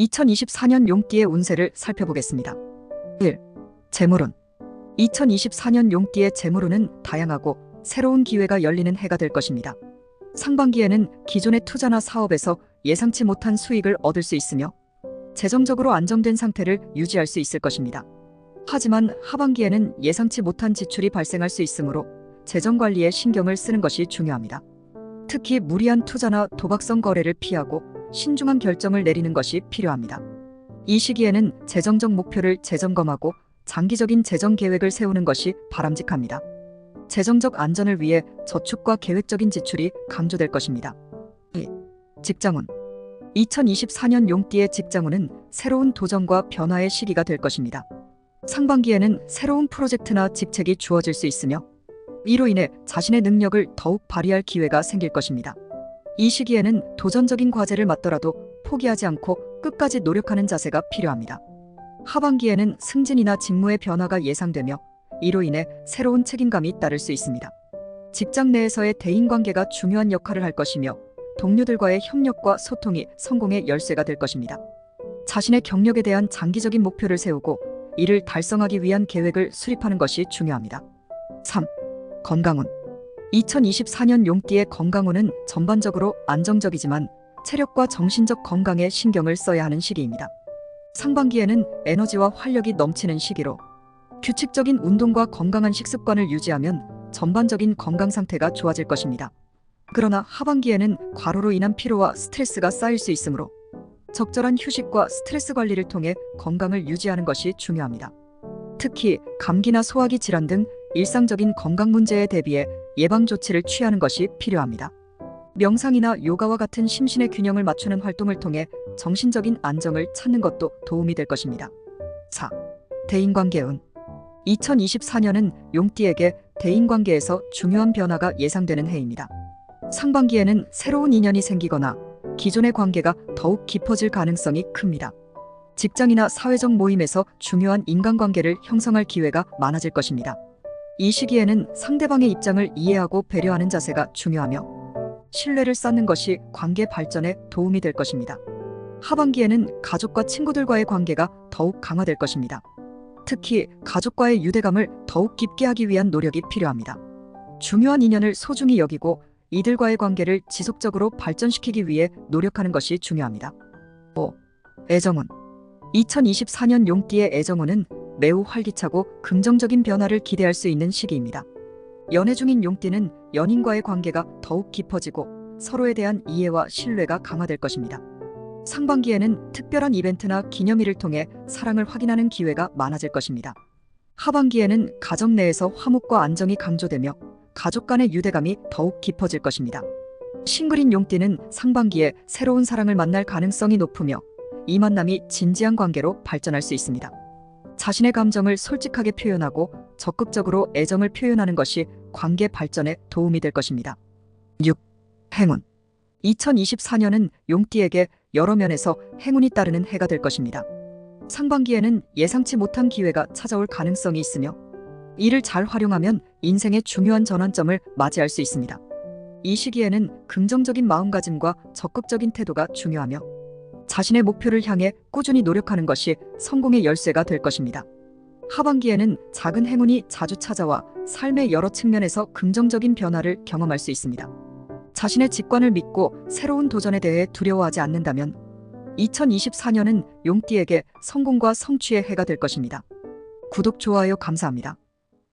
2024년 용띠의 운세를 살펴보겠습니다. 1. 재물운 2024년 용띠의 재물운은 다양하고 새로운 기회가 열리는 해가 될 것입니다. 상반기에는 기존의 투자나 사업에서 예상치 못한 수익을 얻을 수 있으며 재정적으로 안정된 상태를 유지할 수 있을 것입니다. 하지만 하반기에는 예상치 못한 지출이 발생할 수 있으므로 재정 관리에 신경을 쓰는 것이 중요합니다. 특히 무리한 투자나 도박성 거래를 피하고 신중한 결정을 내리는 것이 필요합니다. 이 시기에는 재정적 목표를 재점검하고 장기적인 재정 계획을 세우는 것이 바람직합니다. 재정적 안전을 위해 저축과 계획적인 지출이 강조될 것입니다. 2. 직장운 2024년 용띠의 직장운은 새로운 도전과 변화의 시기가 될 것입니다. 상반기에는 새로운 프로젝트나 직책이 주어질 수 있으며 이로 인해 자신의 능력을 더욱 발휘할 기회가 생길 것입니다. 이 시기에는 도전적인 과제를 맡더라도 포기하지 않고 끝까지 노력하는 자세가 필요합니다. 하반기에는 승진이나 직무의 변화가 예상되며 이로 인해 새로운 책임감이 따를 수 있습니다. 직장 내에서의 대인관계가 중요한 역할을 할 것이며 동료들과의 협력과 소통이 성공의 열쇠가 될 것입니다. 자신의 경력에 대한 장기적인 목표를 세우고 이를 달성하기 위한 계획을 수립하는 것이 중요합니다. 3. 건강운 2024년 용띠의 건강운은 전반적으로 안정적이지만 체력과 정신적 건강에 신경을 써야 하는 시기입니다. 상반기에는 에너지와 활력이 넘치는 시기로 규칙적인 운동과 건강한 식습관을 유지하면 전반적인 건강 상태가 좋아질 것입니다. 그러나 하반기에는 과로로 인한 피로와 스트레스가 쌓일 수 있으므로 적절한 휴식과 스트레스 관리를 통해 건강을 유지하는 것이 중요합니다. 특히 감기나 소화기 질환 등 일상적인 건강 문제에 대비해 예방 조치를 취하는 것이 필요합니다. 명상이나 요가와 같은 심신의 균형을 맞추는 활동을 통해 정신적인 안정을 찾는 것도 도움이 될 것입니다. 4. 대인관계운 2024년은 용띠에게 대인관계에서 중요한 변화가 예상되는 해입니다. 상반기에는 새로운 인연이 생기거나 기존의 관계가 더욱 깊어질 가능성이 큽니다. 직장이나 사회적 모임에서 중요한 인간관계를 형성할 기회가 많아질 것입니다. 이 시기에는 상대방의 입장을 이해하고 배려하는 자세가 중요하며 신뢰를 쌓는 것이 관계 발전에 도움이 될 것입니다. 하반기에는 가족과 친구들과의 관계가 더욱 강화될 것입니다. 특히 가족과의 유대감을 더욱 깊게 하기 위한 노력이 필요합니다. 중요한 인연을 소중히 여기고 이들과의 관계를 지속적으로 발전시키기 위해 노력하는 것이 중요합니다. 5. 애정운 2024년 용띠의 애정운은 매우 활기차고 긍정적인 변화를 기대할 수 있는 시기입니다. 연애 중인 용띠는 연인과의 관계가 더욱 깊어지고 서로에 대한 이해와 신뢰가 강화될 것입니다. 상반기에는 특별한 이벤트나 기념일을 통해 사랑을 확인하는 기회가 많아질 것입니다. 하반기에는 가정 내에서 화목과 안정이 강조되며 가족 간의 유대감이 더욱 깊어질 것입니다. 싱글인 용띠는 상반기에 새로운 사랑을 만날 가능성이 높으며 이 만남이 진지한 관계로 발전할 수 있습니다. 자신의 감정을 솔직하게 표현하고 적극적으로 애정을 표현하는 것이 관계 발전에 도움이 될 것입니다. 6. 행운 2024년은 용띠에게 여러 면에서 행운이 따르는 해가 될 것입니다. 상반기에는 예상치 못한 기회가 찾아올 가능성이 있으며 이를 잘 활용하면 인생의 중요한 전환점을 맞이할 수 있습니다. 이 시기에는 긍정적인 마음가짐과 적극적인 태도가 중요하며 자신의 목표를 향해 꾸준히 노력하는 것이 성공의 열쇠가 될 것입니다. 하반기에는 작은 행운이 자주 찾아와 삶의 여러 측면에서 긍정적인 변화를 경험할 수 있습니다. 자신의 직관을 믿고 새로운 도전에 대해 두려워하지 않는다면 2024년은 용띠에게 성공과 성취의 해가 될 것입니다. 구독, 좋아요 감사합니다.